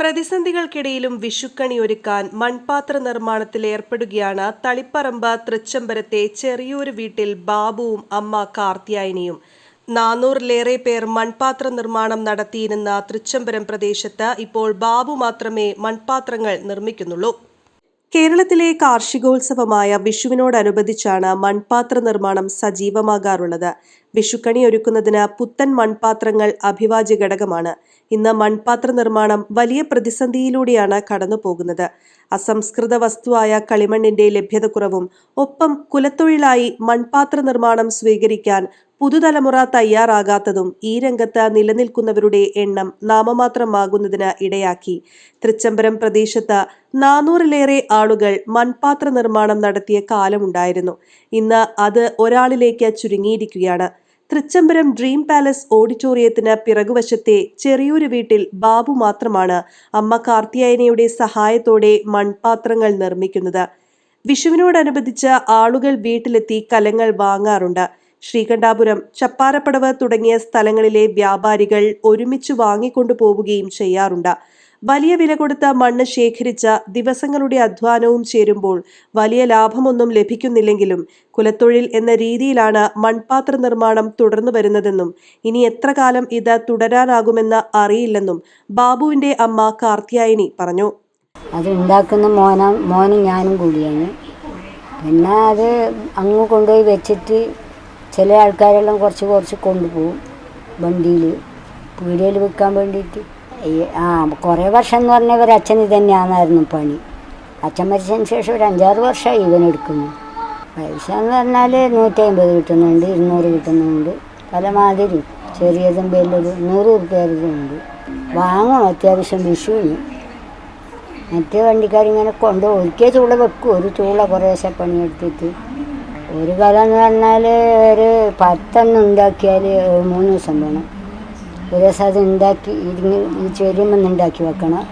പ്രതിസന്ധികൾക്കിടയിലും വിഷുക്കണി ഒരുക്കാൻ മൺപാത്ര നിർമ്മാണത്തിൽ ഏർപ്പെടുകയാണ് തളിപ്പറമ്പ് തൃച്ചംബരത്തെ ചെറിയൊരു വീട്ടിൽ ബാബുവും അമ്മ കാർത്തിയായനിയും നാനൂറിലേറെ പേർ മൺപാത്ര നിർമ്മാണം നടത്തിയിരുന്ന തൃച്ചംബരം പ്രദേശത്ത് ഇപ്പോൾ ബാബു മാത്രമേ മൺപാത്രങ്ങൾ നിർമ്മിക്കുന്നുള്ളൂ. കേരളത്തിലെ കാർഷികോത്സവമായ വിഷുവിനോടനുബന്ധിച്ചാണ് മൺപാത്ര നിർമ്മാണം സജീവമാകാറുള്ളത്. വിഷുക്കണി ഒരുക്കുന്നതിന് പുത്തൻ മൺപാത്രങ്ങൾ അഭിവാജ്യ ഘടകമാണ്. ഇന്ന് മൺപാത്ര നിർമ്മാണം വലിയ പ്രതിസന്ധിയിലൂടെയാണ് കടന്നുപോകുന്നത്. അസംസ്കൃത വസ്തുവായ കളിമണ്ണിന്റെ ലഭ്യതക്കുറവും ഒപ്പം കുലത്തൊഴിലായി മൺപാത്ര നിർമ്മാണം സ്വീകരിക്കാൻ പുതുതലമുറ തയ്യാറാകാത്തതും ഈ രംഗത്ത് നിലനിൽക്കുന്നവരുടെ എണ്ണം നാമമാത്രമാകുന്നതിന് ഇടയാക്കി. തൃച്ചംബരം പ്രദേശത്ത് നാനൂറിലേറെ ആളുകൾ മൺപാത്ര നിർമ്മാണം നടത്തിയ കാലമുണ്ടായിരുന്നു ഇന്ന് അത് ഒരാളിലേക്ക് ചുരുങ്ങിയിരിക്കുകയാണ്. തൃച്ചംബരം ഡ്രീം പാലസ് ഓഡിറ്റോറിയത്തിന് പിറകുവശത്തെ ചെറിയൊരു വീട്ടിൽ ബാബു മാത്രമാണ് അമ്മ കാർത്തിയായനയുടെ സഹായത്തോടെ മൺപാത്രങ്ങൾ നിർമ്മിക്കുന്നത്. വിഷുവിനോടനുബന്ധിച്ച് ആളുകൾ വീട്ടിലെത്തി കലങ്ങൾ വാങ്ങാറുണ്ട്. ശ്രീകണ്ഠാപുരം ചപ്പാരപ്പടവ് തുടങ്ങിയ സ്ഥലങ്ങളിലെ വ്യാപാരികൾ ഒരുമിച്ച് വാങ്ങിക്കൊണ്ടു പോവുകയും ചെയ്യാറുണ്ട്. വലിയ വില കൊടുത്ത മണ്ണ് ശേഖരിച്ച ദിവസങ്ങളുടെ അധ്വാനവും ചേരുമ്പോൾ വലിയ ലാഭമൊന്നും ലഭിക്കുന്നില്ലെങ്കിലും കുലത്തൊഴിൽ എന്ന രീതിയിലാണ് മൺപാത്ര നിർമ്മാണം തുടർന്നു വരുന്നതെന്നും ഇനി എത്ര കാലം ഇത് തുടരാനാകുമെന്ന് അറിയില്ലെന്നും ബാബുവിന്റെ അമ്മ കാർത്തിയായനി പറഞ്ഞു. അത് ഉണ്ടാക്കുന്ന മോന മോനും ഞാനും കൂടിയാണ്. പിന്നെ അത് അങ്ങ് കൊണ്ടുപോയി വെച്ചിട്ട് ചില ആൾക്കാരെല്ലാം കുറച്ച് കുറച്ച് കൊണ്ടുപോകും വണ്ടിയിൽ പീടികയിൽ വിൽക്കാൻ വേണ്ടിയിട്ട്. ആ കുറേ വർഷം എന്ന് പറഞ്ഞാൽ ഇവർ അച്ഛൻ ഇത് തന്നെയാണെന്നായിരുന്നു പണി. അച്ഛൻ മരിച്ചതിന് ശേഷം ഒരു അഞ്ചാറ് വർഷമായി ഇവൻ എടുക്കുന്നു. പൈസ എന്ന് പറഞ്ഞാൽ നൂറ്റി അമ്പത് കിട്ടുന്നുണ്ട് ഇരുന്നൂറ് കിട്ടുന്നുണ്ട്. പല മാതിരി ചെറിയതും വലിയതും നൂറ് ഉറുപ്പ്യതുണ്ട് വാങ്ങും അത്യാവശ്യം വിഷുവിന്. മറ്റേ വണ്ടിക്കാരിങ്ങനെ കൊണ്ട് ഒരിക്കൽ ചൂള വെക്കും ഒരു ചൂള കുറേശ്ശെ പണിയെടുത്തിട്ട്. ഒരു കല എന്ന് പറഞ്ഞാൽ ഒരു പത്തെണ്ണം ഉണ്ടാക്കിയാൽ മൂന്ന് ദിവസം വേണം. ഒരു ദിവസം അത് ഉണ്ടാക്കി ഇതിന് ഈ ചെരുമ്പം ഉണ്ടാക്കി വെക്കണം.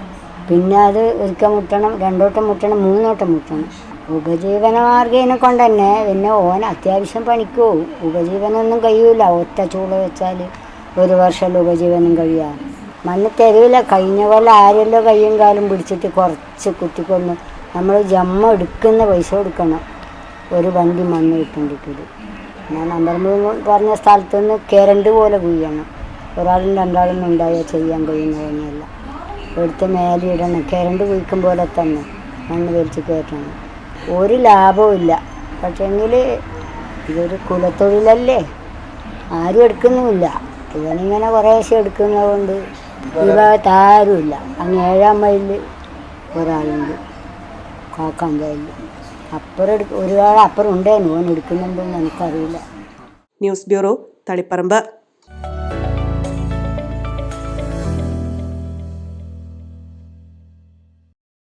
പിന്നെ അത് ഒരിക്കൽ മുട്ടണം രണ്ടോട്ടം മുട്ടണം മൂന്നോട്ടം മുട്ടണം. ഉപജീവന മാർഗീനെ കൊണ്ട് തന്നെ പിന്നെ ഓൻ അത്യാവശ്യം പണിക്ക് ഉപജീവനമൊന്നും കഴിയൂല. ഒറ്റ ചൂള വെച്ചാൽ ഒരു വർഷം ഉപജീവനം കഴിയാം. മണ്ണ് തരൂല കഴിഞ്ഞ പോലെ ആരെല്ലോ കയ്യും കാലും പിടിച്ചിട്ട് കുറച്ച് കുത്തിക്കൊന്നു. നമ്മൾ ജമ്മ എടുക്കുന്ന പൈസ കൊടുക്കണം. ഒരു വണ്ടി മണ്ണ് കിട്ടേണ്ടിട്ടത് ഞാൻ അന്തർമുഖം പറഞ്ഞ സ്ഥലത്ത് നിന്ന് കരണ്ട് പോലെ കുയ്യണം ഒരാളും രണ്ടാളും ഉണ്ടായാൽ ചെയ്യാൻ കഴിയുന്ന പണിയല്ല. എടുത്ത് മേലെ ഇടണം. കരണ്ട് കുഴിക്കും പോലെ തന്നെ മണ്ണ് വലിച്ച് കയറ്റണം. ഒരു ലാഭവും ഇല്ല. പക്ഷേങ്കിൽ ഇതൊരു കുലത്തൊഴിലല്ലേ? ആരും എടുക്കുന്നുമില്ല. ഇവനിങ്ങനെ കുറേശ്ശെ എടുക്കുന്നതുകൊണ്ട് ഈ ഭാഗത്ത് ആരുമില്ല. അങ്ങ് ഏഴാം മൈലിൽ ഒരാളുണ്ട്. കാക്കാഞ്ചാലിൽ അപ്പുറം ഒരുപാട് അപ്പുറം ഉണ്ടായിരുന്നു ഓൻ എടുക്കുന്നുണ്ടോ എന്ന് എനിക്കറിയില്ല. News bureau Taliparamba.